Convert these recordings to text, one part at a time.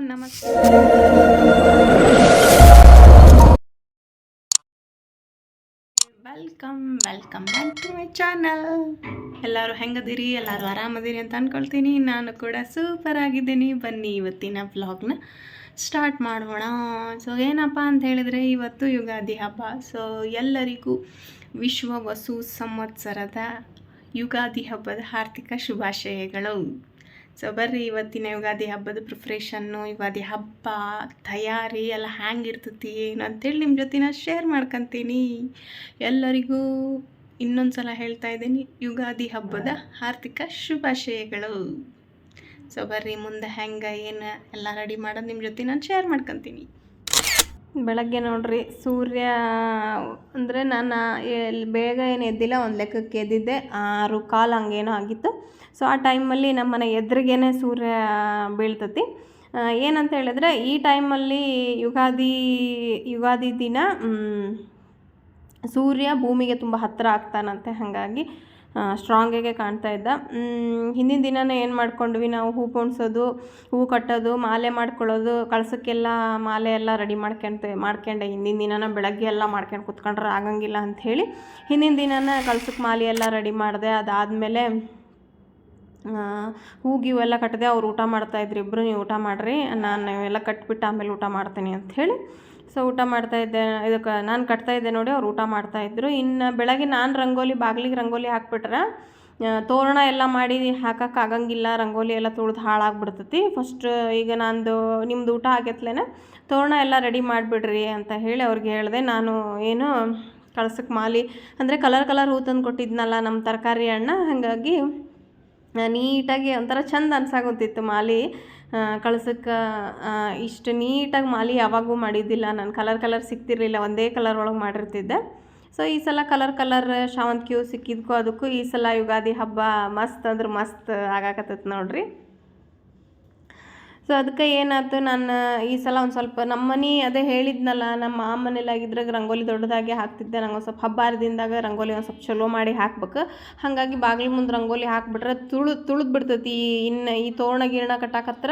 ನಮಸ್ತೆ. Welcome welcome back to my channel ಎಲ್ಲರೂ ಹೆಂಗದಿರಿ? ಎಲ್ಲರೂ ಆರಾಮದಿರಿ ಅಂತ ಅಂದ್ಕೊಳ್ತೀನಿ ನಾನು ಕೂಡ ಸೂಪರ್ ಆಗಿದ್ದೀನಿ. ಬನ್ನಿ ಇವತ್ತಿನ ವ್ಲಾಗ್ನ ಸ್ಟಾರ್ಟ್ ಮಾಡೋಣ. ಸೊ ಏನಪ್ಪ ಅಂತ ಹೇಳಿದರೆ, ಇವತ್ತು ಯುಗಾದಿ ಹಬ್ಬ. ಸೊ ಎಲ್ಲರಿಗೂ ವಿಶ್ವ ವಸು ಸಂವತ್ಸರದ ಯುಗಾದಿ ಹಬ್ಬದ ಹಾರ್ದಿಕ ಶುಭಾಶಯಗಳು. ಸೊ ಬರ್ರಿ ಇವತ್ತಿನ ಯುಗಾದಿ ಹಬ್ಬದ ಪ್ರಿಪ್ರೇಷನ್ನು ಯುಗಾದಿ ಹಬ್ಬ, ತಯಾರಿ ಎಲ್ಲ ಹ್ಯಾಂಗಿರ್ತತಿ, ಏನು ಅಂತೇಳಿ ನಿಮ್ಮ ಜೊತೆ ನಾನು ಶೇರ್ ಮಾಡ್ಕೊತೀನಿ. ಎಲ್ಲರಿಗೂ ಇನ್ನೊಂದು ಸಲ ಹೇಳ್ತಾ ಇದ್ದೀನಿ, ಯುಗಾದಿ ಹಬ್ಬದ ಆರ್ಥಿಕ ಶುಭಾಶಯಗಳು. ಸೊ ಬರ್ರಿ ಮುಂದೆ ಹೆಂಗೆ, ಏನು ಎಲ್ಲ ರೆಡಿ ಮಾಡೋದು ನಿಮ್ಮ ಜೊತೆ ನಾನು ಶೇರ್ ಮಾಡ್ಕೊತೀನಿ. ಬೆಳಗ್ಗೆ ನೋಡ್ರಿ, ಸೂರ್ಯ, ಅಂದರೆ ನಾನು ಬೇಗ ಏನು ಎದ್ದಿಲ್ಲ, ಒಂದು ಲೆಕ್ಕಕ್ಕೆ ಎದ್ದಿದ್ದೆ, ಆರು ಕಾಲು ಹಂಗೇನೋ ಆಗಿತ್ತು. ಸೊ ಆ ಟೈಮಲ್ಲಿ ನಮ್ಮ ಮನೆ ಎದುರಿಗೇನೆ ಸೂರ್ಯ ಬೀಳ್ತತಿ. ಏನಂತ ಹೇಳಿದ್ರೆ ಈ ಟೈಮಲ್ಲಿ ಯುಗಾದಿ ಯುಗಾದಿ ದಿನ ಸೂರ್ಯ ಭೂಮಿಗೆ ತುಂಬ ಹತ್ತಿರ ಆಗ್ತಾನಂತೆ. ಹಾಗಾಗಿ ಸ್ಟ್ರಾಂಗಾಗೆ ಕಾಣ್ತಾ ಇದ್ದ. ಹಿಂದಿನ ದಿನನೇ ಏನು ಮಾಡ್ಕೊಂಡ್ವಿ ನಾವು? ಹೂ ಪೋಣಿಸೋದು, ಹೂ ಕಟ್ಟೋದು, ಮಾಲೆ ಮಾಡ್ಕೊಳ್ಳೋದು, ಕಳಸಕ್ಕೆಲ್ಲ ಮಾಲೆ ಎಲ್ಲ ರೆಡಿ ಮಾಡ್ಕೊಂತ ಮಾಡ್ಕೊಂಡೆ. ಹಿಂದಿನ ದಿನನ ಬೆಳಗ್ಗೆ ಎಲ್ಲ ಮಾಡ್ಕೊಂಡು ಕುತ್ಕೊಂಡ್ರೆ ಆಗಂಗಿಲ್ಲ ಅಂಥೇಳಿ ಹಿಂದಿನ ದಿನನ ಕಳ್ಸಕ್ಕೆ ಮಾಲೆ ಎಲ್ಲ ರೆಡಿ ಮಾಡಿದೆ. ಅದಾದಮೇಲೆ ಹೂಗಿವೆಲ್ಲ ಕಟ್ಟಿದೆ ಅವ್ರು ಊಟ ಮಾಡ್ತಾಯಿದ್ರು ಇಬ್ಬರು ನೀವು ಊಟ ಮಾಡಿರಿ, ನಾನು ಇವೆಲ್ಲ ಕಟ್ಬಿಟ್ಟು ಆಮೇಲೆ ಊಟ ಮಾಡ್ತೀನಿ ಅಂಥೇಳಿ ಸೊ ಊಟ ಮಾಡ್ತಾಯಿದ್ದೆ ಇದಕ್ಕೆ ನಾನು ಕಟ್ತಾಯಿದ್ದೆ ನೋಡಿ ಅವ್ರು ಊಟ ಮಾಡ್ತಾಯಿದ್ರು ಇನ್ನು ಬೆಳಗ್ಗೆ ನಾನು ರಂಗೋಲಿ, ಬಾಗಿಲಿಗೆ ರಂಗೋಲಿ ಹಾಕ್ಬಿಟ್ರೆ ತೋರಣ ಎಲ್ಲ ಮಾಡಿ ಹಾಕಕ್ಕೆ ಆಗಂಗಿಲ್ಲ, ರಂಗೋಲಿ ಎಲ್ಲ ತುಳಿದು ಹಾಳಾಗ್ಬಿಡ್ತೈತಿ. ಫಸ್ಟ್ ಈಗ ನಂದು, ನಿಮ್ದು ಊಟ ಆಗೈತ್ಲೇನೆ, ತೋರಣ ಎಲ್ಲ ರೆಡಿ ಮಾಡಿಬಿಡ್ರಿ ಅಂತ ಹೇಳಿ ಅವ್ರಿಗೆ ಹೇಳಿದೆ. ನಾನು ಏನು ಕಳ್ಸಕ್ಕೆ ಮಾಲಿ, ಅಂದರೆ ಕಲರ್ ಕಲರ್ ಹೂ ತಂದು ಕೊಟ್ಟಿದ್ನಲ್ಲ ನಮ್ಮ ತರಕಾರಿ ಅಣ್ಣ, ಹಾಗಾಗಿ ನೀಟಾಗಿ ಒಂಥರ ಚಂದ ಅನ್ಸಾಗುತ್ತಿತ್ತು ಮಾಲಿ. ಕಳ್ಸಕ್ಕೆ ಇಷ್ಟು ನೀಟಾಗಿ ಮಾಲಿ ಯಾವಾಗೂ ಮಾಡಿದ್ದಿಲ್ಲ. ನಾನು ಕಲರ್ ಕಲರ್ ಸಿಗ್ತಿರ್ಲಿಲ್ಲ ಒಂದೇ ಕಲರ್ ಒಳಗೆ ಮಾಡಿರ್ತಿದ್ದೆ. ಸೊ ಈ ಸಲ ಕಲರ್ ಕಲರ್ ಶಾವಂತಿಗೆ ಸಿಕ್ಕಿದ್ಕೂ, ಅದಕ್ಕೂ ಈ ಸಲ ಯುಗಾದಿ ಹಬ್ಬ ಮಸ್ತ್ ಅಂದ್ರೆ ಮಸ್ತ್ ಆಗಾಕತ್ತೈತೆ ನೋಡ್ರಿ. ಸೊ ಅದಕ್ಕೆ ಏನಾಯ್ತು? ನಾನು ಈ ಸಲ ಒಂದು ಸ್ವಲ್ಪ ನಮ್ಮ ಮನೆ ಅದೇ ಹೇಳಿದ್ನಲ್ಲ, ನಮ್ಮ ಆ ಮನೇಲಾಗಿದ್ರಾಗ ರಂಗೋಲಿ ದೊಡ್ಡದಾಗಿ ಹಾಕ್ತಿದ್ದೆ. ನಂಗೆ ಒಂದು ಸ್ವಲ್ಪ ಹಬ್ಬ ಹರಿದಿಂದಾಗ ರಂಗೋಲಿ ಒಂದು ಸ್ವಲ್ಪ ಚಲೋ ಮಾಡಿ ಹಾಕ್ಬೇಕು. ಹಾಗಾಗಿ ಬಾಗಿಲು ಮುಂದೆ ರಂಗೋಲಿ ಹಾಕ್ಬಿಟ್ರೆ ತುಳು ತುಳಿದು ಬಿಡ್ತೈತಿ ಇನ್ನು ಈ ತೋರಣ ಗಿರಣ ಕಟ್ಟಾಕತ್ರ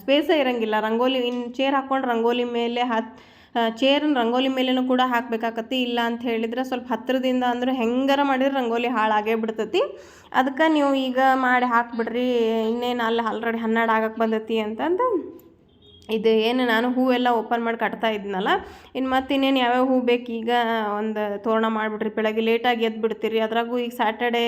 ಸ್ಪೇಸೇ ಇರಂಗಿಲ್ಲ. ರಂಗೋಲಿ ಇನ್ನು ಚೇರ್ ಹಾಕ್ಕೊಂಡು ರಂಗೋಲಿ ಮೇಲೆ ಹತ್ ಚೇರನ್ನ ರಂಗೋಲಿ ಮೇಲೇನೂ ಕೂಡ ಹಾಕ್ಬೇಕಾಕತಿ ಇಲ್ಲ ಅಂತ ಹೇಳಿದ್ರೆ ಸ್ವಲ್ಪ ಹತ್ತಿರದಿಂದ ಅಂದ್ರೆ ಹೆಂಗಾರ ಮಾಡಿದ್ರೆ ರಂಗೋಲಿ ಹಾಳಾಗೇ ಬಿಡ್ತೈತಿ. ಅದಕ್ಕೆ ನೀವು ಈಗ ಮಾಡಿ ಹಾಕ್ಬಿಡ್ರಿ, ಇನ್ನೇನು ಅಲ್ಲಿ ಆಲ್ರೆಡಿ ಹನ್ನೆರಡು ಆಗಕ್ಕೆ ಬಂದೈತಿ ಅಂತಂದು ಇದು ಏನು ನಾನು ಹೂವೆಲ್ಲ ಓಪನ್ ಮಾಡಿ ಕಟ್ತಾ ಇದ್ನಲ್ಲ ಇನ್ನು ಮತ್ತೆ ಇನ್ನೇನು ಯಾವ್ಯಾವ ಹೂ ಬೇಕು ಈಗ ಒಂದು ತೋರಣ ಮಾಡಿಬಿಟ್ರಿ, ಬೆಳಗ್ಗೆ ಲೇಟಾಗಿ ಎದ್ದು ಬಿಡ್ತೀರಿ ಅದ್ರಾಗೂ ಈಗ ಸ್ಯಾಟರ್ಡೇ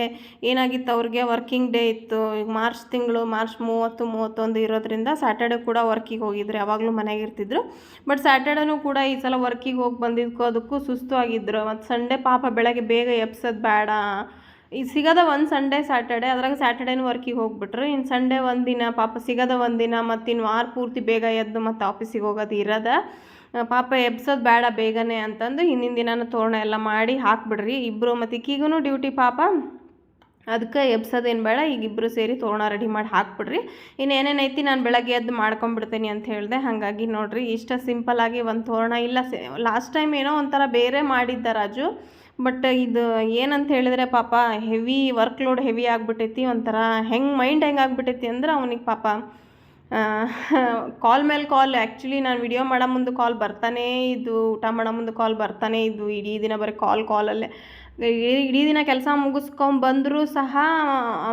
ಏನಾಗಿತ್ತು ಅವ್ರಿಗೆ? ವರ್ಕಿಂಗ್ ಡೇ ಇತ್ತು. ಈಗ ಮಾರ್ಚ್ ತಿಂಗಳು ಮಾರ್ಚ್ ಮೂವತ್ತು, ಮೂವತ್ತೊಂದು ಇರೋದ್ರಿಂದ ಸ್ಯಾಟರ್ಡೇ ಕೂಡ ವರ್ಕಿಗೆ ಹೋಗಿದ್ರು. ಯಾವಾಗಲೂ ಮನೆಗೆ ಇರ್ತಿದ್ರು. ಬಟ್ ಸ್ಯಾಟರ್ಡೇನೂ ಕೂಡ ಈ ಸಲ ವರ್ಕಿಗೆ ಹೋಗಿ ಬಂದಿದ್ಕೋ, ಅದಕ್ಕೂ ಸುಸ್ತು ಆಗಿದ್ರು. ಮತ್ತು ಸಂಡೇ ಪಾಪ ಬೆಳಗ್ಗೆ ಬೇಗ ಎಬ್ಸೋದು ಬೇಡ ಈ ಸಿಗದ ಒಂದು ಸಂಡೇ ಸ್ಯಾಟರ್ಡೆ ಅದ್ರಾಗ ಸ್ಯಾಟರ್ಡೇನ ವರ್ಕಿಗೆ ಹೋಗ್ಬಿಟ್ರೆ. ಇನ್ನು ಸಂಡೇ ಒಂದಿನ ಪಾಪ ಸಿಗದ ಒಂದಿನ ಮತ್ತು ಇನ್ನು ವಾರ ಪೂರ್ತಿ ಬೇಗ ಎದ್ದು ಮತ್ತು ಆಫೀಸಿಗೆ ಹೋಗೋದು ಇರೋದ. ಪಾಪ ಎಬ್ಸೋದು ಬೇಡ ಬೇಗನೆ ಅಂತಂದು ಹಿಂದಿನ ದಿನನ ತೋರಣ ಎಲ್ಲ ಮಾಡಿ ಹಾಕ್ಬಿಡ್ರಿ. ಇಬ್ಬರು ಮತ್ತು ಈಗೀಗೂ ಡ್ಯೂಟಿ ಪಾಪ. ಅದಕ್ಕೆ ಎಬ್ಸೋದೇನು ಬೇಡ, ಈಗ ಇಬ್ಬರು ಸೇರಿ ತೋರಣ ರೆಡಿ ಮಾಡಿ ಹಾಕ್ಬಿಡ್ರಿ. ಇನ್ನೇನೇನು ಐತಿ ನಾನು ಬೆಳಗ್ಗೆ ಎದ್ದು ಮಾಡ್ಕೊಂಬಿಡ್ತೀನಿ ಅಂತ ಹೇಳಿದೆ. ಹಾಗಾಗಿ ನೋಡಿರಿ, ಇಷ್ಟ ಸಿಂಪಲ್ಲಾಗಿ ಒಂದು ತೋರಣ ಇಲ್ಲ. ಲಾಸ್ಟ್ ಟೈಮ್ ಏನೋ ಒಂಥರ ಬೇರೆ ಮಾಡಿದ್ದ ರಾಜು. ಬಟ್ ಇದು ಏನಂತ ಹೇಳಿದ್ರೆ ಪಾಪ ಹೆವಿ ವರ್ಕ್ ಲೋಡ್ ಹೆವಿ ಆಗಿಬಿಟ್ಟೈತಿ ಒಂಥರ ಹೆಂಗೆ ಮೈಂಡ್ ಹೆಂಗೆ ಆಗಿಬಿಟ್ಟೈತಿ ಅಂದ್ರೆ ಅವನಿಗೆ ಪಾಪ ಕಾಲ್ ಮೇಲೆ ಕಾಲ್ ಆ್ಯಕ್ಚುಲಿ ನಾನು ವಿಡಿಯೋ ಮಾಡೋ ಮುಂದೆ ಕಾಲ್ ಬರ್ತಾನೇ ಇದ್ದು ಊಟ ಮಾಡೋ ಮುಂದೆ ಕಾಲ್ ಬರ್ತಾನೇ ಇದು ಇಡೀ ದಿನ ಬರೀ ಕಾಲ್ ಕಾಲಲ್ಲೇ ಇಡೀ ದಿನ ಕೆಲಸ ಮುಗಿಸ್ಕೊಂಬಂದರೂ ಸಹ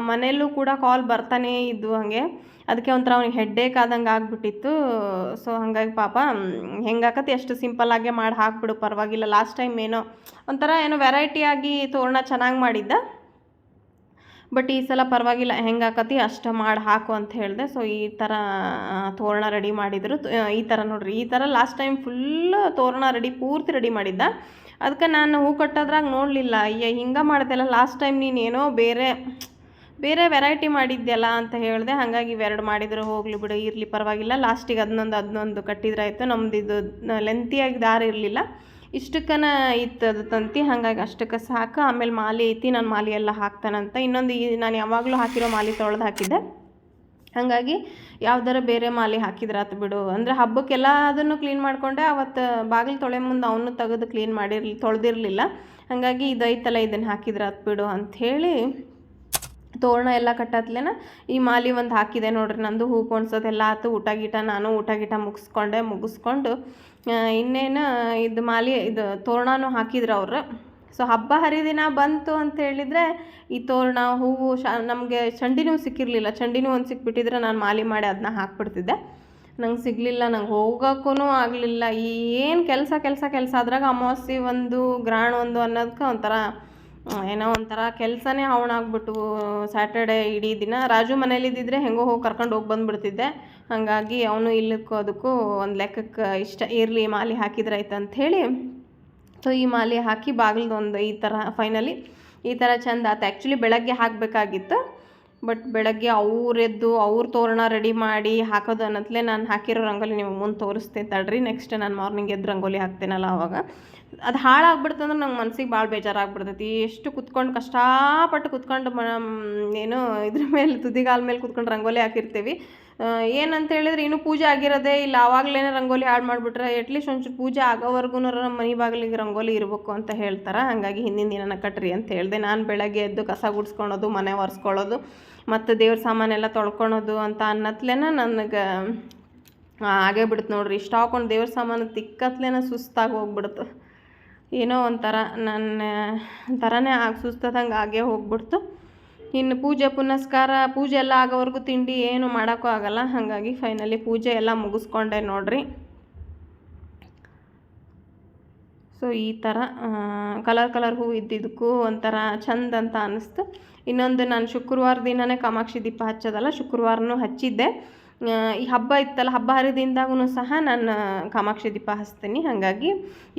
ಮನೆಯಲ್ಲೂ ಕೂಡ ಕಾಲ್ ಬರ್ತಾನೇ ಇದ್ದು ಹಾಗೆ. ಅದಕ್ಕೆ ಒಂಥರ ಅವ್ನಿಗೆ ಹೆಡ್ಡೇಕ್ ಆದಂಗೆ ಆಗ್ಬಿಟ್ಟಿತ್ತು. ಸೊ ಹಾಗಾಗಿ ಪಾಪ ಹೆಂಗಾಕತ್ತಿ ಅಷ್ಟು ಸಿಂಪಲ್ಲಾಗೆ ಮಾಡಿ ಹಾಕ್ಬಿಡು, ಪರವಾಗಿಲ್ಲ. ಲಾಸ್ಟ್ ಟೈಮ್ ಏನೋ ಒಂಥರ ಏನೋ ವೆರೈಟಿಯಾಗಿ ತೋರಣ ಚೆನ್ನಾಗಿ ಮಾಡಿದ್ದ. ಬಟ್ ಈ ಸಲ ಪರವಾಗಿಲ್ಲ, ಹೆಂಗಾಕತಿ ಅಷ್ಟು ಮಾಡಿ ಹಾಕು ಅಂತ ಹೇಳಿದೆ. ಸೊ ಈ ಥರ ತೋರಣ ರೆಡಿ ಮಾಡಿದರು. ಈ ಥರ ನೋಡ್ರಿ, ಈ ಥರ ಲಾಸ್ಟ್ ಟೈಮ್ ಫುಲ್ ತೋರಣ ರೆಡಿ ಪೂರ್ತಿ ರೆಡಿ ಮಾಡಿದ್ದ. ಅದಕ್ಕೆ ನಾನು ಹೂ ಕಟ್ಟೋದ್ರಾಗ ನೋಡಲಿಲ್ಲ. ಅಯ್ಯ ಹಿಂಗೆ ಮಾಡ್ದೆಲ್ಲ ಲಾಸ್ಟ್ ಟೈಮ್ ನೀನು ಏನೋ ಬೇರೆ ಬೇರೆ ವೆರೈಟಿ ಮಾಡಿದ್ದೆಲ್ಲ ಅಂತ ಹೇಳಿದೆ, ಹಾಗಾಗಿ ಇವೆರಡು ಮಾಡಿದ್ರು ಹೋಗಲಿ ಬಿಡು, ಇರಲಿ ಪರವಾಗಿಲ್ಲ. ಲಾಸ್ಟಿಗೆ ಅದನ್ನೊಂದು ಅದನ್ನೊಂದು ಕಟ್ಟಿದ್ರಾಯ್ತು ನಮ್ದು ಇದು ಲೆಂತಿಯಾಗಿ ದಾರಿ ಇರಲಿಲ್ಲ. ಇಷ್ಟಕ್ಕನ ಇತ್ತು ಅದು ತಂತಿ, ಹಾಗಾಗಿ ಅಷ್ಟಕ್ಕೆ ಸಾಕು. ಆಮೇಲೆ ಮಾಲೆ ಐತಿ, ನಾನು ಮಾಲೆ ಎಲ್ಲ ಹಾಕ್ತಾನಂತ. ಇನ್ನೊಂದು ಈ, ನಾನು ಯಾವಾಗಲೂ ಹಾಕಿರೋ ಮಾಲೆ ತೊಳೆದು ಹಾಕಿದ್ದೆ. ಹಾಗಾಗಿ ಯಾವ್ದಾರ ಬೇರೆ ಮಾಲೆ ಹಾಕಿದ್ರೆ ಆತು ಬಿಡು. ಅಂದರೆ ಹಬ್ಬಕ್ಕೆಲ್ಲ ಅದನ್ನು ಕ್ಲೀನ್ ಮಾಡಿಕೊಂಡೆ, ಅವತ್ತು ಬಾಗಿಲು ತೊಳೆ ಮುಂದೆ ಅವನು ತೆಗೆದು ಕ್ಲೀನ್ ಮಾಡಿರ್ಲಿ, ತೊಳೆದಿರಲಿಲ್ಲ. ಹಾಗಾಗಿ ಇದೈತಲ್ಲ ಇದನ್ನು ಹಾಕಿದ್ರೆ ಆತು ಬಿಡು ಅಂಥೇಳಿ ತೋರಣ ಎಲ್ಲ ಕಟ್ಟತ್ಲೇನ ಈ ಮಾಲಿ ಒಂದು ಹಾಕಿದೆ ನೋಡ್ರಿ, ನಂದು ಹೂ ಪೋಣಿಸೋದೆಲ್ಲ ಆತು. ಊಟ ಗೀಟ ನಾನು ಊಟ ಗೀಟ ಮುಗಿಸ್ಕೊಂಡೆ, ಮುಗಿಸ್ಕೊಂಡು ಇನ್ನೇನು ಇದು ಮಾಲಿ ಇದು ತೋರಣನೂ ಹಾಕಿದ್ರು ಅವರು. ಸೊ ಹಬ್ಬ ಹರಿದಿನ ಬಂತು ಅಂತ ಹೇಳಿದರೆ ಈ ತೋರಣ, ಹೂವು, ಶ, ನಮಗೆ ಚಂಡಿನೂ ಸಿಕ್ಕಿರಲಿಲ್ಲ. ಚಂಡಿನೂ ಒಂದು ಸಿಕ್ಬಿಟ್ಟಿದ್ರೆ ನಾನು ಮಾಲಿ ಮಾಡಿ ಅದನ್ನ ಹಾಕ್ಬಿಡ್ತಿದ್ದೆ. ನಂಗೆ ಸಿಗಲಿಲ್ಲ, ನಂಗೆ ಹೋಗೋಕ್ಕೂ ಆಗಲಿಲ್ಲ. ಏನು ಕೆಲಸ ಕೆಲಸ ಕೆಲಸ? ಅದ್ರಾಗ ಅಮಾವಾಸ್ಯೆ ಒಂದು, ಗ್ರಾಣ ಒಂದು ಅನ್ನೋದಕ್ಕೆ ಒಂಥರ ಏನೋ ಒಂಥರ ಕೆಲಸನೇ ಆಗ್ಬಿಟ್ಟು ಸ್ಯಾಟರ್ಡೆ ಇಡೀ ದಿನ ರಾಜು ಮನೇಲಿದ್ದಿದ್ರೆ ಹೆಂಗೋ ಹೋಗಿ ಕರ್ಕೊಂಡು ಹೋಗಿ ಬಂದುಬಿಡ್ತಿದ್ದೆ. ಹಾಗಾಗಿ ಅವನು ಇಲ್ಲಕ್ಕೂ ಅದಕ್ಕೂ ಒಂದು ಲೆಕ್ಕಕ್ಕೆ ಇಷ್ಟ ಇರಲಿ ಮಾಲಿ ಹಾಕಿದ್ರೆ ಆಯ್ತು ಅಂಥೇಳಿ ಸೊ ಈ ಮಾಲೆ ಹಾಕಿ ಬಾಗಿಲ್ದು ಒಂದು ಈ ಥರ ಫೈನಲಿ ಈ ಥರ ಚಂದ ಆತು. ಆ್ಯಕ್ಚುಲಿ ಬೆಳಗ್ಗೆ ಹಾಕಬೇಕಾಗಿತ್ತು ಬಟ್ ಬೆಳಗ್ಗೆ ಅವ್ರು ಎದ್ದು ಅವ್ರ ತೋರಣ ರೆಡಿ ಮಾಡಿ ಹಾಕೋದು ಅನ್ನತ್ಲೆ ನಾನು ಹಾಕಿರೋ ರಂಗೋಲಿ ನಿಮಗೆ ಮುಂದೆ ತೋರಿಸ್ತೇನೆ ತಡ್ರಿ. ನೆಕ್ಸ್ಟ್ ನಾನು ಮಾರ್ನಿಂಗ್ ಎದ್ದು ರಂಗೋಲಿ ಹಾಕ್ತೇನಲ್ಲ ಅವಾಗ. ಅದು ಹಾಳಾಗ್ಬಿಡ್ತಂದ್ರೆ ನಂಗೆ ಮನ್ಸಿಗೆ ಭಾಳ ಬೇಜಾರಾಗ್ಬಿಡ್ತೈತಿ. ಎಷ್ಟು ಕುತ್ಕೊಂಡು ಕಷ್ಟಪಟ್ಟು ಕುತ್ಕೊಂಡು ಮ ಏನು ಇದ್ರ ಮೇಲೆ ತುದಿಗಾಲ ಮೇಲೆ ಕುತ್ಕೊಂಡು ರಂಗೋಲಿ ಹಾಕಿರ್ತೀವಿ. ಏನಂತ ಹೇಳಿದ್ರೆ ಇನ್ನೂ ಪೂಜೆ ಆಗಿರೋದೇ ಇಲ್ಲ. ಆವಾಗಲೇ ರಂಗೋಲಿ ಹಾಳು ಮಾಡಿಬಿಟ್ರೆ ಅಟ್ಲೀಸ್ಟ್ ಒಂಚೂರು ಪೂಜೆ ಆಗೋವರೆಗೂ ನಮ್ಮ ಮನೆ ಬಾಗಿಲಿಗೆ ರಂಗೋಲಿ ಇರಬೇಕು ಅಂತ ಹೇಳ್ತಾರೆ. ಹಾಗಾಗಿ ಹಿಂದಿನ ದಿನನ ಕಟ್ರಿ ಅಂತ ಹೇಳಿದೆ. ನಾನು ಬೆಳಗ್ಗೆ ಎದ್ದು ಕಸ ಗುಡಿಸ್ಕೊಳೋದು, ಮನೆ ಒರೆಸ್ಕೊಳ್ಳೋದು ಮತ್ತು ದೇವ್ರ ಸಾಮಾನೆಲ್ಲ ತೊಳ್ಕೊಳೋದು ಅಂತ ಅನ್ನತ್ಲೇನ ನನಗೆ ಆಗೇ ಬಿಡುತ್ತೆ ನೋಡ್ರಿ. ಇಷ್ಟ ಹಾಕೊಂಡು ದೇವ್ರ ಸಾಮಾನು ತಿಕ್ಕತ್ಲೇನ ಸುಸ್ತಾಗಿ ಹೋಗ್ಬಿಡ್ತು. ಏನೋ ಒಂಥರ ನನ್ನ ಥರನೇ ಆಗಿ ಸುಸ್ತದಂಗೆ ಆಗೇ ಹೋಗ್ಬಿಡ್ತು. ಇನ್ನು ಪೂಜೆ ಪುನಸ್ಕಾರ, ಪೂಜೆ ಎಲ್ಲ ಆಗೋವರೆಗೂ ತಿಂಡಿ ಏನು ಮಾಡೋಕ್ಕೂ ಆಗೋಲ್ಲ. ಹಾಗಾಗಿ ಫೈನಲಿ ಪೂಜೆ ಎಲ್ಲ ಮುಗಿಸ್ಕೊಂಡೆ ನೋಡ್ರಿ. ಸೊ ಈ ಥರ ಕಲರ್ ಕಲರ್ ಹೂ ಇದ್ದಿದ್ದಕ್ಕೂ ಒಂಥರ ಚಂದ ಅಂತ ಅನ್ನಿಸ್ತು ಇನ್ನೊಂದು ನಾನು ಶುಕ್ರವಾರ ದಿನನೇ ಕಾಮಾಕ್ಷಿ ದೀಪ ಹಚ್ಚೋದಲ್ಲ, ಶುಕ್ರವಾರನೂ ಹಚ್ಚಿದ್ದೆ. ಈ ಹಬ್ಬ ಇತ್ತಲ್ಲ, ಹಬ್ಬ ಹರಿದಿಂದಾಗೂ ಸಹ ನಾನು ಕಾಮಾಕ್ಷಿ ದೀಪ ಹಚ್ತೀನಿ. ಹಾಗಾಗಿ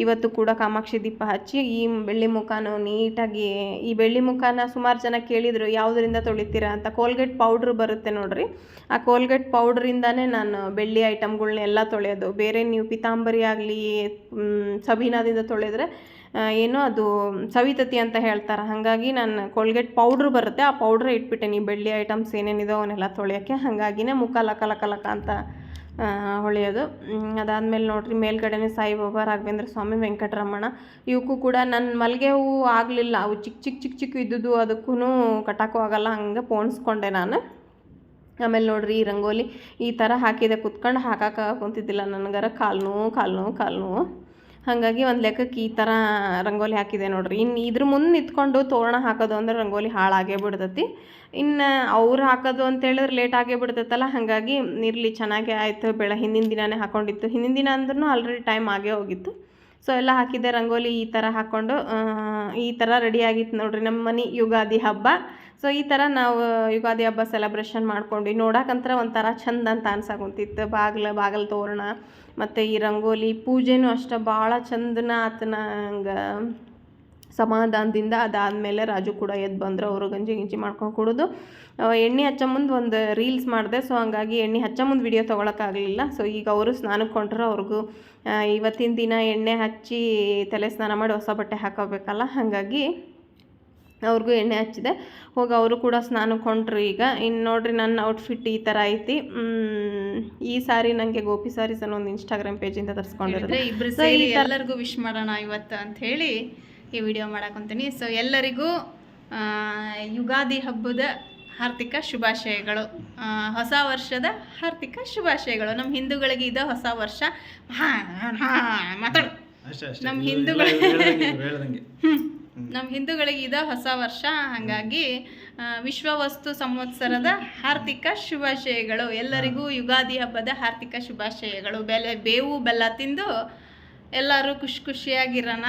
ಇವತ್ತು ಕೂಡ ಕಾಮಾಕ್ಷಿ ದೀಪ ಹಚ್ಚಿ ಈ ಬೆಳ್ಳಿ ಮುಖನೂ ನೀಟಾಗಿ, ಈ ಬೆಳ್ಳಿ ಮುಖನ ಸುಮಾರು ಜನ ಕೇಳಿದರು, ಯಾವುದರಿಂದ ತೊಳಿತೀರಾ ಅಂತ. ಕೋಲ್ಗೇಟ್ ಪೌಡ್ರ್ ಬರುತ್ತೆ ನೋಡ್ರಿ. ಆ ಕೋಲ್ಗೇಟ್ ಪೌಡ್ರಿಂದನೇ ನಾನು ಬೆಳ್ಳಿ ಐಟಮ್ಗಳನ್ನೆಲ್ಲ ತೊಳೆಯೋದು. ಬೇರೆ ನೀವು ಪಿತಾಂಬರಿ ಆಗಲಿ ಸಬೀನಾದಿಂದ ತೊಳೆದ್ರೆ ಏನೋ ಅದು ಸವಿತತಿ ಅಂತ ಹೇಳ್ತಾರೆ. ಹಾಗಾಗಿ ನಾನು ಕೋಲ್ಗೇಟ್ ಪೌಡ್ರ್ ಬರುತ್ತೆ. ಆ ಪೌಡ್ರ್ ಇಟ್ಬಿಟ್ಟೆ. ನೀವು ಬೆಳ್ಳಿ ಐಟಮ್ಸ್ ಏನೇನಿದೆ ಅವನ್ನೆಲ್ಲ ತೊಳೆಯೋಕ್ಕೆ. ಹಾಗಾಗಿನೇ ಮುಖ ಲಕ ಲಕ ಲಕ ಅಂತ ಹೊಳೆಯೋದು. ಅದಾದಮೇಲೆ ನೋಡ್ರಿ ಮೇಲ್ಗಡೆನೇ ಸಾಯಿಬಾಬಾ, ರಾಘವೇಂದ್ರ ಸ್ವಾಮಿ, ವೆಂಕಟರಮಣ. ಇವಕ್ಕೂ ಕೂಡ ನನ್ನ ಮಲ್ಲಿಗೆ ಹೂವು ಆಗಲಿಲ್ಲ. ಅವು ಚಿಕ್ಕ ಚಿಕ್ಕ ಚಿಕ್ಕ ಚಿಕ್ಕ ಇದ್ದುದು ಅದಕ್ಕೂ ಕಟ್ಟಕ್ಕೂ ಆಗಲ್ಲ. ಹಂಗೆ ಪೋಣಿಸ್ಕೊಂಡೆ ನಾನು. ಆಮೇಲೆ ನೋಡ್ರಿ ಈ ರಂಗೋಲಿ ಈ ಥರ ಹಾಕಿದೆ. ಕುತ್ಕೊಂಡು ಹಾಕಕ್ಕೆ ಕುಂತಿದ್ದಿಲ್ಲ ನನಗರ. ಕಾಲು ನೋವು ಕಾಲು ನೋವು ಕಾಲು ನೋವು ಹಾಗಾಗಿ ಒಂದು ಲೆಕ್ಕಕ್ಕೆ ಈ ಥರ ರಂಗೋಲಿ ಹಾಕಿದೆ ನೋಡ್ರಿ. ಇನ್ನು ಇದ್ರ ಮುಂದೆ ನಿಂತ್ಕೊಂಡು ತೋರಣ ಹಾಕೋದು ಅಂದ್ರೆ ರಂಗೋಲಿ ಹಾಳಾಗೇ ಬಿಡ್ತೈತಿ. ಇನ್ನು ಅವ್ರು ಹಾಕೋದು ಅಂತೇಳಿದ್ರೆ ಲೇಟ್ ಆಗೇ ಬಿಡ್ತೈತಲ್ಲ, ಹಾಗಾಗಿ ಇರಲಿ, ಚೆನ್ನಾಗೇ ಆಯಿತು, ಬೆಳ ಹಿಂದಿನ ದಿನನೇ ಹಾಕೊಂಡಿತ್ತು. ಹಿಂದಿನ ದಿನ ಅಂದ್ರೂ ಆಲ್ರೆಡಿ ಟೈಮ್ ಆಗೇ ಹೋಗಿತ್ತು. ಸೊ ಎಲ್ಲ ಹಾಕಿದ್ದೆ ರಂಗೋಲಿ, ಈ ಥರ ಹಾಕ್ಕೊಂಡು ಈ ಥರ ರೆಡಿ ಆಗಿತ್ತು ನೋಡ್ರಿ. ನಮ್ಮ ಮನೆ ಯುಗಾದಿ ಹಬ್ಬ. ಸೊ ಈ ಥರ ನಾವು ಯುಗಾದಿ ಹಬ್ಬ ಸೆಲೆಬ್ರೇಷನ್ ಮಾಡ್ಕೊಂಡು ನೋಡಕ್ಕಂತ್ರ ಒಂಥರ ಚಂದ ಅಂತ ಅನ್ಸಾಕೊಂತಿತ್ತು. ಬಾಗಿಲು ಬಾಗಿಲು ತೋರಣ ಮತ್ತು ಈ ರಂಗೋಲಿ ಪೂಜೆನೂ ಅಷ್ಟೇ ಭಾಳ ಚಂದನ ಆತನ ಹಂಗೆ ಸಮಾಧಾನದಿಂದ ಅದಾದಮೇಲೆ ರಾಜು ಕೂಡ ಎದ್ದು ಬಂದರು, ಅವರು ಗಂಜಿ ಗಿಂಜಿ ಮಾಡ್ಕೊಂಡು ಕೊಡೋದು. ಎಣ್ಣೆ ಹಚ್ಚೋ ಮುಂದೆ ಒಂದು ರೀಲ್ಸ್ ಮಾಡಿದೆ ಸೊ ಹಂಗಾಗಿ ಎಣ್ಣೆ ಹಚ್ಚೋ ಮುಂದೆ ವಿಡಿಯೋ ತೊಗೊಳಕ್ಕಾಗಲಿಲ್ಲ ಸೊ ಈಗ ಅವರು ಸ್ನಾನಕ್ಕೆ ಕೊಂಡ್ರು ಅವ್ರಿಗೂ ಇವತ್ತಿನ ದಿನ ಎಣ್ಣೆ ಹಚ್ಚಿ ತಲೆ ಸ್ನಾನ ಮಾಡಿ ಹೊಸ ಬಟ್ಟೆ ಹಾಕೋಬೇಕಲ್ಲ, ಹಾಗಾಗಿ ಅವ್ರಿಗೂ ಎಣ್ಣೆ ಹಚ್ಚಿದೆ. ಹೋಗಿ ಅವರು ಕೂಡ ಸ್ನಾನಕ್ಕೆ ಹೊಂಟ್ರು ಈಗ. ಇನ್ನು ನೋಡ್ರಿ ನನ್ನ ಔಟ್ಫಿಟ್ ಈ ಥರ ಐತಿ. ಈ ಸಾರಿ ನನಗೆ ಗೋಪಿ ಸಾರೀಸ್ ಅನ್ನೋ ಒಂದು ಇನ್ಸ್ಟಾಗ್ರಾಮ್ ಪೇಜಿಂದ ತರಿಸ್ಕೊಂಡಿರೋದು. ಇಬ್ಬರು ಸೇರಿ ಎಲ್ಲರಿಗೂ ವಿಶ್ ಮಾಡೋಣ ಇವತ್ತು ಅಂತ ಹೇಳಿ ಈ ವಿಡಿಯೋ ಮಾಡಾಕೊಂತೀನಿ ಸೊ ಎಲ್ಲರಿಗೂ ಯುಗಾದಿ ಹಬ್ಬದ ಹಾರ್ದಿಕ ಶುಭಾಶಯಗಳು. ಹೊಸ ವರ್ಷದ ಹಾರ್ದಿಕ ಶುಭಾಶಯಗಳು. ನಮ್ಮ ಹಿಂದೂಗಳಿಗೆ ಇದು ಹೊಸ ವರ್ಷ. ಹಾ ಹಾ ಮಾತಾಡು. ಅಷ್ಟೇ ಅಷ್ಟೇ. ನಮ್ಮ ಹಿಂದೂಗಳು- ನಮ್ಮ ಹಿಂದೂಗಳಿಗೆ ಇದ ಹೊಸ ವರ್ಷ ಹಾಗಾಗಿ ವಿಶ್ವ ವಿಶ್ವವಸ್ತು ಸಂವತ್ಸರದ ಹಾರ್ದಿಕ ಶುಭಾಶಯಗಳು. ಎಲ್ಲರಿಗೂ ಯುಗಾದಿ ಹಬ್ಬದ ಹಾರ್ದಿಕ ಶುಭಾಶಯಗಳು. ಬೆಲೆ ಬೇವು ಬೆಲ್ಲ ತಿಂದು ಎಲ್ಲರೂ ಖುಷಿ ಖುಷಿಯಾಗಿರೋಣ.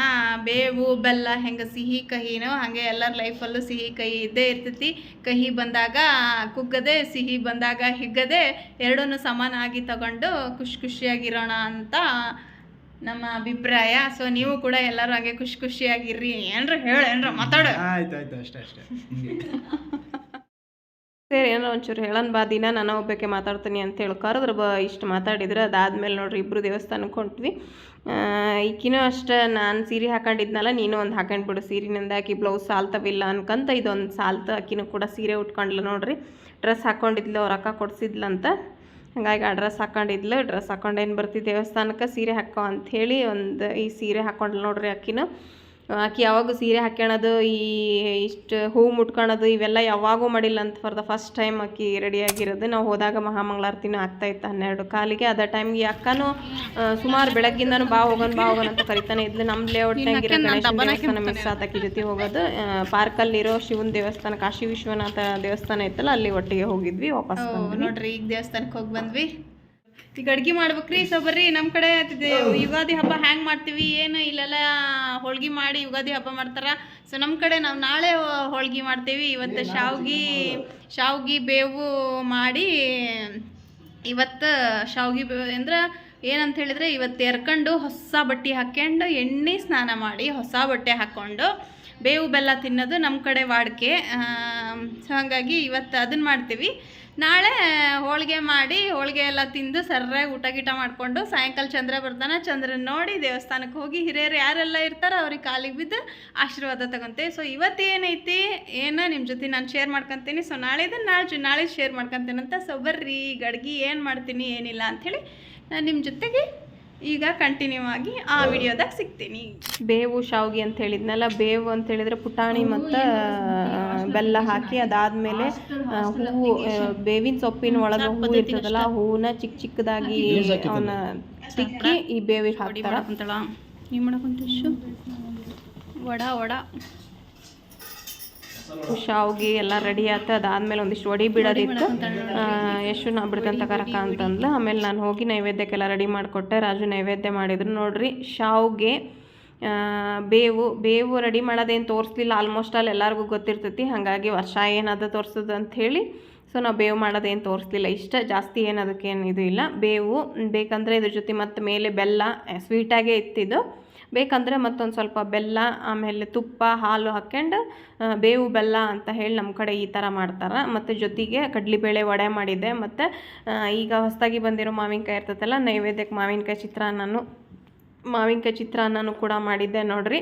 ಬೇವು ಬೆಲ್ಲ ಹೆಂಗೆ ಸಿಹಿ ಕಹಿನೋ ಹಾಗೆ ಎಲ್ಲರ ಲೈಫಲ್ಲೂ ಸಿಹಿ ಕಹಿ ಇದ್ದೇ ಇರ್ತೈತಿ. ಕಹಿ ಬಂದಾಗ ಕುಗ್ಗದೆ ಸಿಹಿ ಬಂದಾಗ ಹಿಗ್ಗದೆ ಎರಡನ್ನೂ ಸಮಾನಾಗಿ ತಗೊಂಡು ಖುಷಿ ಖುಷಿಯಾಗಿರೋಣ ಅಂತ ನಮ್ಮ ಅಭಿಪ್ರಾಯ. ಸೊ ನೀವು ಕೂಡ ಎಲ್ಲರೂ ಹಾಗೆ ಖುಷಿ ಖುಷಿಯಾಗಿರ್ರಿ. ಏನ್ರ ಹೇಳು ಏನ್ರ ಮಾತಾಡು. ಆಯ್ತು ಆಯ್ತು ಅಷ್ಟೇ ಅಷ್ಟೇ. ಸೇರಿ ಏನೋ ಒಂಚೂರು ಹೇಳನ್ ಬಾ. ದಿನ ನಾನು ಒಬ್ಬಕ್ಕೆ ಮಾತಾಡ್ತೀನಿ ಅಂತ ಹೇಳಿ ಕರೆದ್ರೆ. ಬ ಇಷ್ಟು ಮಾತಾಡಿದ್ರೆ. ಅದಾದ್ಮೇಲೆ ನೋಡ್ರಿ ಇಬ್ಬರು ದೇವಸ್ಥಾನಕ್ಕೆ ಹೊಂಟ್ವಿ. ಈಕಿನೂ ಅಷ್ಟೇ ನಾನು ಸೀರೆ ಹಾಕೊಂಡಿದ್ನಲ್ಲ ನೀನು ಒಂದು ಹಾಕೊಂಡ್ಬಿಡು ಸೀರೆನಿಂದ ಆಕಿ ಬ್ಲೌಸ್ ಸಾಲ್ತವಿಲ್ಲ ಅನ್ಕಂತ ಇದೊಂದು ಸಾಲ್ತ. ಆಕಿನೂ ಕೂಡ ಸೀರೆ ಉಟ್ಕೊಂಡ್ಲ ನೋಡ್ರಿ. ಡ್ರೆಸ್ ಹಾಕ್ಕೊಂಡಿದ್ಲು ಅವ್ರ ಅಕ್ಕ ಕೊಡ್ಸಿದ್ಲಂತ. ಹಾಗಾಗಿ ಆ ಡ್ರೆಸ್ ಹಾಕೊಂಡಿದ್ಲು. ಡ್ರೆಸ್ ಹಾಕೊಂಡು ಏನು ಬರ್ತಿ ದೇವಸ್ಥಾನಕ್ಕೆ ಸೀರೆ ಹಾಕೋ ಅಂಥೇಳಿ ಒಂದು ಈ ಸೀರೆ ಹಾಕೊಂಡ್ಲು ನೋಡ್ರಿ ಅಕ್ಕಿನೂ. ಆಕಿ ಯಾವಾಗೂ ಸೀರೆ ಹಾಕ್ಯಣದು ಈ ಇಷ್ಟು ಹೂ ಮುಟ್ಕೊಳೋದು ಇವೆಲ್ಲ ಯಾವಾಗೂ ಮಾಡಿಲ್ಲ ಅಂತ ಫಾರ್ ದ ಫಸ್ಟ್ ಟೈಮ್ ಆಕಿ ರೆಡಿಯಾಗಿರೋದು ನಾವು ಹೋದಾಗ ಮಹಾಮಂಗಳಾರತಿನೂ ಆಗ್ತಾ ಇತ್ತು ಹನ್ನೆರಡು ಕಾಲಿಗೆ. ಅದ ಟೈಮ್ಗೆ ಅಕ್ಕನೂ ಸುಮಾರು ಬೆಳಗ್ಗಿಂದನೂ ಬಾ ಹೋಗೋಣ ಬಾ ಹೋಗೋಣ ಅಂತ ಕರಿತಾನೆ ಇದ್ಲು. ನಮ್ಮ ಲೇಔಟ್ನಾಗಿರೋ ಗಣೇಶನ ದೇವಸ್ಥಾನ ಮಿಸ್ ಆತಕ್ಕಿ ಜೊತೆ ಹೋಗೋದು. ಪಾರ್ಕಲ್ಲಿರೋ ಶಿವನ ದೇವಸ್ಥಾನ ಕಾಶಿ ವಿಶ್ವನಾಥ ದೇವಸ್ಥಾನ ಇತ್ತಲ್ಲ ಅಲ್ಲಿ ಒಟ್ಟಿಗೆ ಹೋಗಿದ್ವಿ ವಾಪಸ್ ನೋಡ್ರಿ ಈಗ ದೇವಸ್ಥಾನಕ್ಕೆ ಹೋಗಿ ಬಂದ್ವಿ. ಈಗ ಅಡ್ಗೆ ಮಾಡ್ಬೇಕ್ರಿ ಸೊ ಬರ್ರಿ ನಮ್ಮ ಕಡೆ ಆತಿದೆ ಯುಗಾದಿ ಹಬ್ಬ ಹ್ಯಾಂಗ್ ಮಾಡ್ತೀವಿ ಏನು ಇಲ್ಲೆಲ್ಲ ಹೋಳ್ಗಿ ಮಾಡಿ ಯುಗಾದಿ ಹಬ್ಬ ಮಾಡ್ತಾರೆ. ಸೊ ನಮ್ಮ ಕಡೆ ನಾವು ನಾಳೆ ಹೋಳ್ಗಿ ಮಾಡ್ತೀವಿ. ಇವತ್ತು ಶಾವ್ಗಿ ಶಾವ್ಗಿ ಬೇವು ಮಾಡಿ ಇವತ್ತು ಶಾವ್ಗಿ ಬೇವು ಅಂದ್ರೆ ಏನಂತ ಹೇಳಿದ್ರೆ ಇವತ್ತು ಎರ್ಕೊಂಡು ಹೊಸ ಬಟ್ಟೆ ಹಾಕ್ಕೊಂಡು ಎಣ್ಣೆ ಸ್ನಾನ ಮಾಡಿ ಹೊಸ ಬಟ್ಟೆ ಹಾಕ್ಕೊಂಡು ಬೇವು ಬೆಲ್ಲ ತಿನ್ನೋದು ನಮ್ಮ ಕಡೆ ವಾಡಿಕೆ. ಸೊ ಹಾಗಾಗಿ ಇವತ್ತು ಅದನ್ನು ಮಾಡ್ತೀವಿ. ನಾಳೆ ಹೋಳಿಗೆ ಮಾಡಿ, ಹೋಳಿಗೆ ಎಲ್ಲ ತಿಂದು ಸರ್ರಾಗಿ ಊಟ ಗೀಟ ಮಾಡಿಕೊಂಡು ಸಾಯಂಕಾಲ ಚಂದ್ರ ಬರ್ತಾನೆ. ಚಂದ್ರನ ನೋಡಿ ದೇವಸ್ಥಾನಕ್ಕೆ ಹೋಗಿ ಹಿರಿಯರು ಯಾರೆಲ್ಲ ಇರ್ತಾರೋ ಅವ್ರಿಗೆ ಕಾಲಿಗೆ ಬಿದ್ದು ಆಶೀರ್ವಾದ ತಗೊತೀವಿ. ಸೊ ಇವತ್ತು ಏನೈತಿ? ಏನು ನಿಮ್ಮ ಜೊತೆ ನಾನು ಶೇರ್ ಮಾಡ್ಕೊತೀನಿ. ಸೊ ನಾಳೆದು ನಾಳೆ ನಾಳೆ ಶೇರ್ ಮಾಡ್ಕೊತೀನಂತ. ಸೊ ಬರ್ರಿ ಈಗ ಅಡ್ಗೆ ಏನು ಮಾಡ್ತೀನಿ ಏನಿಲ್ಲ ಅಂಥೇಳಿ ನಾನು ನಿಮ್ಮ ಜೊತೆಗೆ ಈಗ ಕಂಟಿನ್ಯೂ ಆಗಿ ಆ ವಿಡಿಯೋದಾಗ ಸಿಗ್ತೀನಿ. ಬೇವು ಶಾವಿಗೆ ಅಂತ ಹೇಳಿದ್ನಲ್ಲ ಬೇವು ಅಂತ ಹೇಳಿದ್ರೆ ಪುಟಾಣಿ ಮತ್ತು ಬೆಲ್ಲ ಹಾಕಿ ಅದಾದ್ಮೇಲೆ ಹೂವು ಬೇವಿನ ಸೊಪ್ಪಿನ ಒಳಗೆ ಹೂವು ಇರ್ತದಲ್ಲ ಆ ಹೂವನ್ನ ಚಿಕ್ಕ ಚಿಕ್ಕದಾಗಿ ಅವನ್ನ ತಿಕ್ಕಿ ಈ ಬೇವಿಗೆ ಹಾಕಿ ಮಾಡಕ್ಕಂತಳ ಏನು ಮಾಡಕ್ಕಂತ ವಡ ವಡ. ಶಾವ್ಗಿ ಎಲ್ಲ ರೆಡಿ ಆಯ್ತು. ಅದಾದ್ಮೇಲೆ ಒಂದಿಷ್ಟು ವಡಿ ಬಿಡೋದಿತ್ತು. ಎಷ್ಟು ನಾ ಬಿಡ್ತಂತ ಕರಕ ಅಂತಂದ್ಲು. ಆಮೇಲೆ ನಾನು ಹೋಗಿ ನೈವೇದ್ಯಕ್ಕೆಲ್ಲ ರೆಡಿ ಮಾಡಿಕೊಟ್ಟೆ. ರಾಜು ನೈವೇದ್ಯ ಮಾಡಿದ್ರು. ನೋಡ್ರಿ, ಶಾವ್ಗೆ ಬೇವು ಬೇವು ರೆಡಿ ಮಾಡೋದೇನು ತೋರಿಸ್ಲಿಲ್ಲ. ಆಲ್ಮೋಸ್ಟ್ ಅಲ್ಲಿ ಎಲ್ಲರಿಗೂ ಗೊತ್ತಿರ್ತೈತಿ. ಹಾಗಾಗಿ ವರ್ಷ ಏನಾದ ತೋರಿಸೋದು ಹೇಳಿ ಸೊ ನಾವು ಬೇವು ಮಾಡೋದೇನು ತೋರಿಸ್ಲಿಲ್ಲ. ಇಷ್ಟ ಜಾಸ್ತಿ ಏನು ಅದಕ್ಕೇನು ಇದು ಇಲ್ಲ. ಬೇವು ಬೇಕಂದರೆ ಇದ್ರ ಜೊತೆ ಮತ್ತು ಮೇಲೆ ಬೆಲ್ಲ ಸ್ವೀಟಾಗೇ ಇತ್ತಿದ್ದು ಬೇಕಂದರೆ ಮತ್ತೊಂದು ಸ್ವಲ್ಪ ಬೆಲ್ಲ, ಆಮೇಲೆ ತುಪ್ಪ, ಹಾಲು ಹಾಕ್ಕೊಂಡು ಬೇವು, ಬೆಲ್ಲ ಅಂತ ಹೇಳಿ ನಮ್ಮ ಕಡೆ ಈ ಥರ ಮಾಡ್ತಾರೆ. ಮತ್ತು ಜೊತೆಗೆ ಕಡಲೆಬೇಳೆ ವಡೆ ಮಾಡಿದ್ದೆ. ಮತ್ತು ಈಗ ಹೊಸದಾಗಿ ಬಂದಿರೋ ಮಾವಿನಕಾಯಿ ಇರ್ತೈತಲ್ಲ, ನೈವೇದ್ಯಕ್ಕೆ ಮಾವಿನಕಾಯಿ ಚಿತ್ರಾನ್ನನು, ಮಾವಿನಕಾಯಿ ಚಿತ್ರಾನ್ನನೂ ಕೂಡ ಮಾಡಿದ್ದೆ ನೋಡಿರಿ.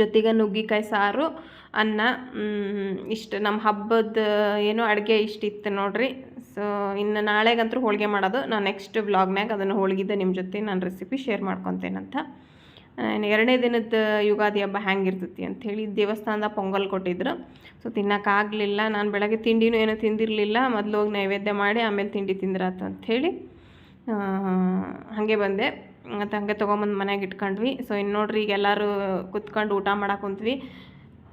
ಜೊತೆಗೆ ನುಗ್ಗಿಕಾಯಿ ಸಾರು, ಅನ್ನ ಇಷ್ಟು ನಮ್ಮ ಹಬ್ಬದ ಏನು ಅಡುಗೆ ಇಷ್ಟಿತ್ತು ನೋಡಿರಿ. ಸೊ ಇನ್ನು ನಾಳೆಗಂತೂ ಹೋಳಿಗೆ ಮಾಡೋದು. ನಾನು ನೆಕ್ಸ್ಟ್ ವ್ಲಾಗ್ನಾಗ ಅದನ್ನು ಹೋಳಿಗಿದ್ದೆ ನಿಮ್ಮ ಜೊತೆ ನಾನು ರೆಸಿಪಿ ಶೇರ್ ಮಾಡ್ಕೊತೇನಂತ. ಎರಡನೇ ದಿನದ ಯುಗಾದಿ ಹಬ್ಬ ಹೆಂಗಿರ್ತೈತಿ ಅಂಥೇಳಿ ದೇವಸ್ಥಾನದ ಪೊಂಗಲ್ ಕೊಟ್ಟಿದ್ರು. ಸೊ ತಿನ್ನೋಕ್ಕಾಗಲಿಲ್ಲ ನಾನು ಬೆಳಗ್ಗೆ ತಿಂಡಿನೂ ಏನೂ ತಿಂದಿರಲಿಲ್ಲ. ಮೊದಲು ಹೋಗಿ ನೈವೇದ್ಯ ಮಾಡಿ ಆಮೇಲೆ ತಿಂಡಿ ತಿಂದ್ರಾತು ಅಂಥೇಳಿ ಹಾಗೆ ಬಂದೆ. ಮತ್ತು ಹಂಗೆ ತೊಗೊಂಬಂದು ಮನೆಗೆ ಇಟ್ಕೊಂಡ್ವಿ. ಸೊ ಇನ್ನು ನೋಡ್ರಿ ಈಗ ಎಲ್ಲರೂ ಕುತ್ಕೊಂಡು ಊಟ ಮಾಡಕ್ಕೆ ಕುಂತ್ವಿ.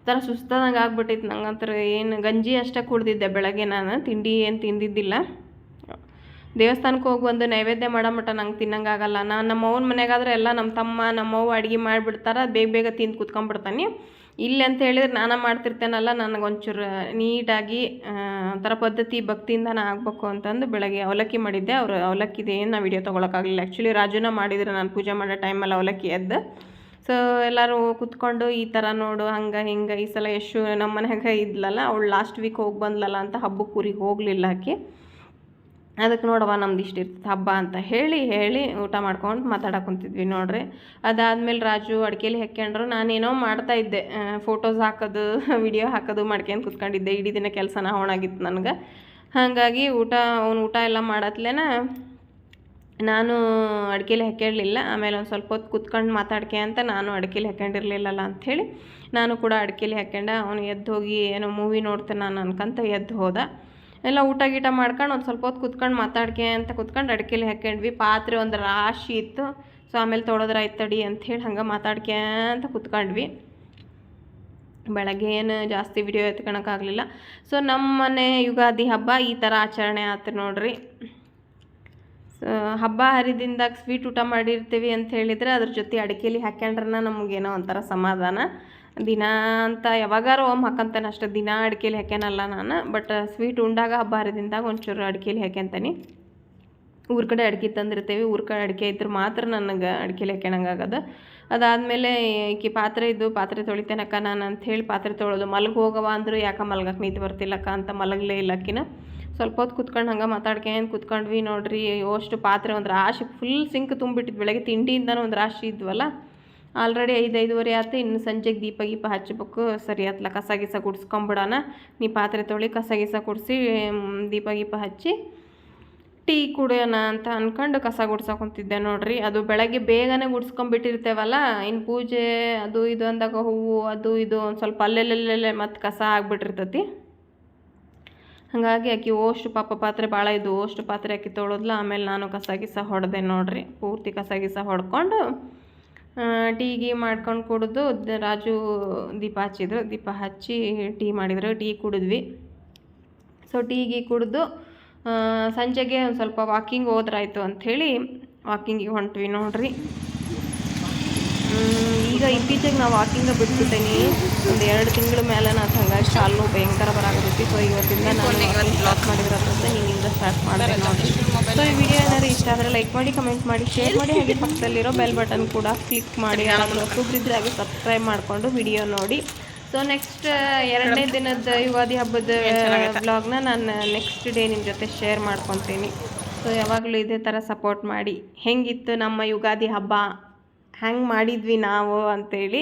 ಥರ ಸುಸ್ತಾದಂಗೆ ಆಗ್ಬಿಟ್ಟಿತ್ತು ನಂಗಂತರ ಏನು ಗಂಜಿ ಅಷ್ಟೇ ಕುಡ್ದಿದ್ದೆ ಬೆಳಗ್ಗೆ ನಾನು. ತಿಂಡಿ ಏನು ತಿಂದಿದ್ದಿಲ್ಲ. ದೇವಸ್ಥಾನಕ್ಕೆ ಹೋಗಿ ಬಂದು ನೈವೇದ್ಯ ಮಾಡೋ ಮಟ್ಟ ನಂಗೆ ತಿನ್ನಂಗಾಗಲ್ಲ ನಾನು ನಮ್ಮ ಅವ್ನ ಮನೆಗಾದ್ರೆ ಎಲ್ಲ ನಮ್ಮ ತಮ್ಮ ನಮ್ಮವ್ವ ಅಡುಗೆ ಮಾಡಿಬಿಡ್ತಾರೆ ಬೇಗ ಬೇಗ ತಿಂದು ಕುತ್ಕೊಂಡ್ಬಿಡ್ತಾನೆ ಇಲ್ಲಿ ಅಂತ ಹೇಳಿದ್ರೆ ನಾನು ಮಾಡ್ತಿರ್ತೇನಲ್ಲ, ನನಗೆ ಒಂಚೂರು ನೀಟಾಗಿ ಒಂಥರ ಪದ್ಧತಿ ಭಕ್ತಿಯಿಂದ ನಾನು ಆಗಬೇಕು ಅಂತಂದು ಬೆಳಗ್ಗೆ ಅವಲಕ್ಕಿ ಮಾಡಿದ್ದೆ. ಅವರು ಅವಲಕ್ಕಿದು ಏನು ನಾ ವಿಡಿಯೋ ತೊಗೊಳಕ್ಕಾಗಲಿಲ್ಲ. ಆ್ಯಕ್ಚುಲಿ ರಾಜುನ ಮಾಡಿದರೆ, ನಾನು ಪೂಜೆ ಮಾಡೋ ಟೈಮಲ್ಲಿ ಅವಲಕ್ಕಿ ಎದ್ದು. ಸೊ ಎಲ್ಲರೂ ಕುತ್ಕೊಂಡು ಈ ಥರ ನೋಡು, ಹಂಗೆ ಹಿಂಗೆ ಈ ಸಲ ಯಶು ನಮ್ಮ ಮನೆಯಾಗ ಇದ್ಲಲ್ಲ, ಅವಳು ಲಾಸ್ಟ್ ವೀಕ್ ಹೋಗಿ ಬಂದ್ಲಲ್ಲ ಅಂತ ಹಬ್ಬಕ್ಕೆ ಊರಿಗೆ ಹೋಗಲಿಲ್ಲ ಆಕೆ. ಅದಕ್ಕೆ ನೋಡವ್ವ ನಮ್ದು ಇಷ್ಟು ಇರ್ತದೆ ಹಬ್ಬ ಅಂತ ಹೇಳಿ ಹೇಳಿ ಊಟ ಮಾಡ್ಕೊಂಡು ಮಾತಾಡಕ್ಕೆ ಕುಂತಿದ್ವಿ ನೋಡ್ರಿ. ಅದಾದ್ಮೇಲೆ ರಾಜು ಅಡಿಕೆಲಿ ಹಾಕ್ಕೊಂಡ್ರು ನಾನೇನೋ ಮಾಡ್ತಾ ಇದ್ದೆ. ಫೋಟೋಸ್ ಹಾಕೋದು ವಿಡಿಯೋ ಹಾಕೋದು ಮಾಡ್ಕೊಂಡು ಕುತ್ಕೊಂಡಿದ್ದೆ. ಇಡೀ ದಿನ ಕೆಲಸನ ಹೋಣಾಗಿತ್ತು ನನಗೆ. ಹಾಗಾಗಿ ಊಟ, ಅವ್ನು ಊಟ ಎಲ್ಲ ಮಾಡತ್ಲೇನ ನಾನು ಅಡಿಕೆಲಿ ಹಾಕ್ಕೊಳ್ಳಿಲ್ಲ ಆಮೇಲೆ ಒಂದು ಸ್ವಲ್ಪ ಹೊತ್ತು ಕುತ್ಕೊಂಡು ಮಾತಾಡ್ಕೆ ಅಂತ ನಾನು ಅಡಿಕೆಲಿ ಹಾಕ್ಕೊಂಡಿರ್ಲಿಲ್ಲಲ್ಲ ಅಂಥೇಳಿ ನಾನು ಕೂಡ ಅಡ್ಕೆಲಿ ಹಾಕ್ಕೊಂಡೆ ಅವನು ಎದ್ದು ಹೋಗಿ ಏನೋ ಮೂವಿ ನೋಡ್ತೇನೆ ನಾನು ಅನ್ಕಂತ ಎದ್ದು ಹೋದ. ಎಲ್ಲ ಊಟ ಗೀಟ ಮಾಡ್ಕೊಂಡು ಒಂದು ಸ್ವಲ್ಪ ಹೊತ್ತು ಕುತ್ಕೊಂಡು ಮಾತಾಡ್ಕೆ ಅಂತ ಕುತ್ಕೊಂಡು ಅಡಿಕೆಲಿ ಹಾಕ್ಕೊಂಡ್ವಿ ಪಾತ್ರೆ ಒಂದು ರಾಶಿ ಇತ್ತು. ಸೊ ಆಮೇಲೆ ತೊಳೆದ್ರೆ ತಡಿ ಅಂಥೇಳಿ ಹಂಗೆ ಮಾತಾಡ್ಕೆ ಅಂತ ಕುತ್ಕೊಂಡ್ವಿ. ಬೆಳಗ್ಗೆ ಏನು ಜಾಸ್ತಿ ವಿಡಿಯೋ ಎತ್ಕೊಳಕ್ಕಾಗಲಿಲ್ಲ. ಸೊ ನಮ್ಮ ಮನೆ ಯುಗಾದಿ ಹಬ್ಬ ಈ ಥರ ಆಚರಣೆ ಆಯ್ತು ನೋಡ್ರಿ. ಹಬ್ಬ ಹರಿದಿಂದಾಗ ಸ್ವೀಟ್ ಊಟ ಮಾಡಿರ್ತೀವಿ ಅಂತ ಹೇಳಿದರೆ ಅದ್ರ ಜೊತೆ ಅಡಿಕೆಲಿ ಹಾಕ್ಯಂಡ್ರನ ನಮಗೇನೋ ಒಂಥರ ಸಮಾಧಾನ. ದಿನ ಅಂತ ಯಾವಾಗಾರ ಒಮ್ಮೆ ಹಾಕಂತಾನೆ, ಅಷ್ಟೇ ದಿನ ಅಡಿಕೆಲಿ ಹಾಕ್ಯಾನಲ್ಲ ನಾನು ಬಟ್ ಸ್ವೀಟ್ ಉಂಡಾಗ ಹಬ್ಬ ಹರಿದಿಂದಾಗ ಒಂಚೂರು ಅಡಿಕೆಲಿ ಹಾಕ್ಯಂತಾನೆ. ಊರ ಕಡೆ ಅಡಿಕೆ ತಂದಿರ್ತೇವೆ, ಊರ ಕಡೆ ಅಡಿಕೆ ಇದ್ರೆ ಮಾತ್ರ ನನಗೆ ಅಡಿಕೆಲಿ ಹಾಕ್ಯಣಂಗಾಗದು ಅದಾದಮೇಲೆ ಈಕೆ ಪಾತ್ರೆ ಇದ್ದು ಪಾತ್ರೆ ತೊಳಿತೇನಕ್ಕ ನಾನು ಅಂಥೇಳಿ ಪಾತ್ರೆ ತೊಳೋದು ಮಲಗಿ ಹೋಗವ ಅಂದರು ಯಾಕೆ ಮಲಗಕ್ಕೆ ನಿಂತು ಬರ್ತಿಲ್ಲಕ್ಕ ಅಂತ ಮಲಗಲೇ ಇಲ್ಲಕ್ಕಿನ ಸ್ವಲ್ಪ ಹೊತ್ತು ಕುತ್ಕೊಂಡು ಹಂಗೆ ಮಾತಾಡ್ಕೊಂಡು ಕುತ್ಕೊಂಡ್ವಿ ನೋಡಿರಿ ಅಷ್ಟು ಪಾತ್ರೆ ಒಂದು ರಾಶಿ ಫುಲ್ ಸಿಂಕ್ ತುಂಬಿಟ್ಟಿದ್ದು ಬೆಳಗ್ಗೆ ತಿಂಡಿಯಿಂದನೂ ಒಂದು ರಾಶಿ ಇದ್ವಲ್ಲ. ಆಲ್ರೆಡಿ ಐದು ಐದುವರೆ ಆಯ್ತು ಇನ್ನು ಸಂಜೆಗೆ ದೀಪ ಗೀಪ ಹಚ್ಚಬೇಕು ಸರಿ, ಆತ್ಲ ಕಸ ಗಿಸ ಗುಡ್ಸ್ಕೊಂಬಿಡೋಣ. ನೀ ಪಾತ್ರೆ ತೊಳಿ, ಕಸ ಗಿಸ ಕುಡಿಸಿ ದೀಪ ಗೀಪ ಹಚ್ಚಿ, ಟೀ ಕುಡಿಯೋಣ ಅಂತ ಅಂದ್ಕೊಂಡು ಕಸ ಗುಡ್ಸಕೊಂತಿದ್ದೆ ನೋಡ್ರಿ. ಅದು ಬೆಳಗ್ಗೆ ಬೇಗನೆ ಗುಡ್ಸ್ಕೊಂಬಿಟ್ಟಿರ್ತೇವಲ್ಲ ಇನ್ನು ಪೂಜೆ ಅದು ಇದು ಅಂದಾಗ ಹೂವು, ಅದು ಇದು ಒಂದು ಸ್ವಲ್ಪ ಅಲ್ಲೆಲ್ಲೆಲ್ಲೆಲ್ಲೆ ಮತ್ತು ಕಸ ಆಗ್ಬಿಟ್ಟಿರ್ತೈತಿ. ಹಾಗಾಗಿ ಆಕಿ ಓಷ್ಟು ಪಾಪ ಪಾತ್ರೆ ಭಾಳ ಇದ್ದು ಓಷ್ಟು ಪಾತ್ರೆ ಆಕಿ ತೊಳೆದ್ಲ, ಆಮೇಲೆ ನಾನು ಕಸ ಗಿಸ ಹೊಡೆದೆ ನೋಡ್ರಿ. ಪೂರ್ತಿ ಕಸ ಗಿಸ ಹೊಡ್ಕೊಂಡು ಟೀ ಗೀ ಮಾಡ್ಕೊಂಡು ಕುಡಿದು ರಾಜು ದೀಪ ಹಚ್ಚಿದ್ರು. ದೀಪ ಹಚ್ಚಿ ಟೀ ಮಾಡಿದರು. ಟೀ ಕುಡಿದ್ವಿ. ಸೊ ಟೀ ಗೀ ಕುಡಿದು ಸಂಜೆಗೆ ಒಂದು ಸ್ವಲ್ಪ ವಾಕಿಂಗ್ ಹೋದ್ರಾಯ್ತು ಅಂಥೇಳಿ ವಾಕಿಂಗಿಗೆ ಹೊಂಟ್ವಿ ನೋಡ್ರಿ. ಈಗ ಇತ್ತೀಚೆಗೆ ನಾವು ವಾಕಿಂಗ್ ಬಿಟ್ಬಿಟ್ಟೇನಿ. ಒಂದು ಎರಡು ತಿಂಗಳ ಮೇಲೆ ನಾನು ಹಂಗಾಗಿ ಶಾಲು ಭಯಂಕರ ಬರಾಕತ್ತೈತಿ ಸೊ ಇವತ್ತಿಂದ ನಾನು ಬ್ಲಾಕ್ ಅಂತಾ ಹಿಂಗಿಂದ ಸ್ಟಾರ್ಟ್ ಮಾಡಿದೆ ನೋಡಿ ಸೊ ಈ ವಿಡಿಯೋ ಏನಾದ್ರು ಇಷ್ಟ ಆದರೆ ಲೈಕ್ ಮಾಡಿ ಕಮೆಂಟ್ ಮಾಡಿ ಶೇರ್ ಮಾಡಿ ಹಾಗೆ ಪಕ್ಕದಲ್ಲಿರೋ ಬೆಲ್ ಬಟನ್ ಕೂಡ ಕ್ಲಿಕ್ ಮಾಡಿ ಒಬ್ಬರಿದ್ರೆ ಹಾಗೆ ಸಬ್ಸ್ಕ್ರೈಬ್ ಮಾಡಿಕೊಂಡು ವಿಡಿಯೋ ನೋಡಿ. ಸೊ ನೆಕ್ಸ್ಟ್ ಎರಡನೇ ದಿನದ ಯುಗಾದಿ ಹಬ್ಬದ ಬ್ಲಾಗ್ನ ನಾನು ನೆಕ್ಸ್ಟ್ ಡೇ ನಿಮ್ಮ ಜೊತೆ ಶೇರ್ ಮಾಡ್ಕೊತೀನಿ. ಸೊ ಯಾವಾಗಲೂ ಇದೇ ಥರ ಸಪೋರ್ಟ್ ಮಾಡಿ. ಹೆಂಗಿತ್ತು ನಮ್ಮ ಯುಗಾದಿ ಹಬ್ಬ? ಹೆಂಗೆ ಮಾಡಿದ್ವಿ ನಾವು ಅಂತೇಳಿ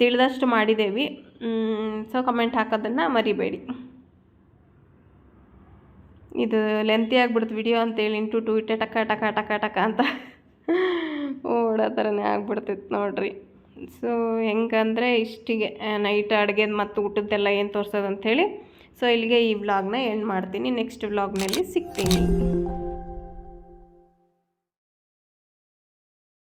ತಿಳಿದಷ್ಟು ಮಾಡಿದ್ದೇವೆ ಸೊ ಕಮೆಂಟ್ ಹಾಕೋದನ್ನು ಮರಿಬೇಡಿ. ಇದು ಲೆಂತಿ ಆಗ್ಬಿಡ್ತು ವಿಡಿಯೋ ಅಂತೇಳಿ, ಇಂಟು ಟು ಇಟ್ಟೆ ಟಕ ಟಕ ಟಕ ಟಕ ಅಂತ. ಓಡೋ ಥರನೇ ಆಗ್ಬಿಡ್ತಿತ್ತು ನೋಡ್ರಿ. ಸೊ ಹೆಂಗಂದರೆ ಇಷ್ಟಿಗೆ ನೈಟ್ ಅಡುಗೆದು ಮತ್ತು ಊಟದ್ದೆಲ್ಲ ಏನು ತೋರ್ಸೋದು ಸೊ ಇಲ್ಲಿಗೆ ಈ ವ್ಲಾಗ್ನ ಎಂಡ್ ಮಾಡ್ತೀನಿ. ನೆಕ್ಸ್ಟ್ ವ್ಲಾಗ್ನಲ್ಲಿ ಸಿಗ್ತೀನಿ.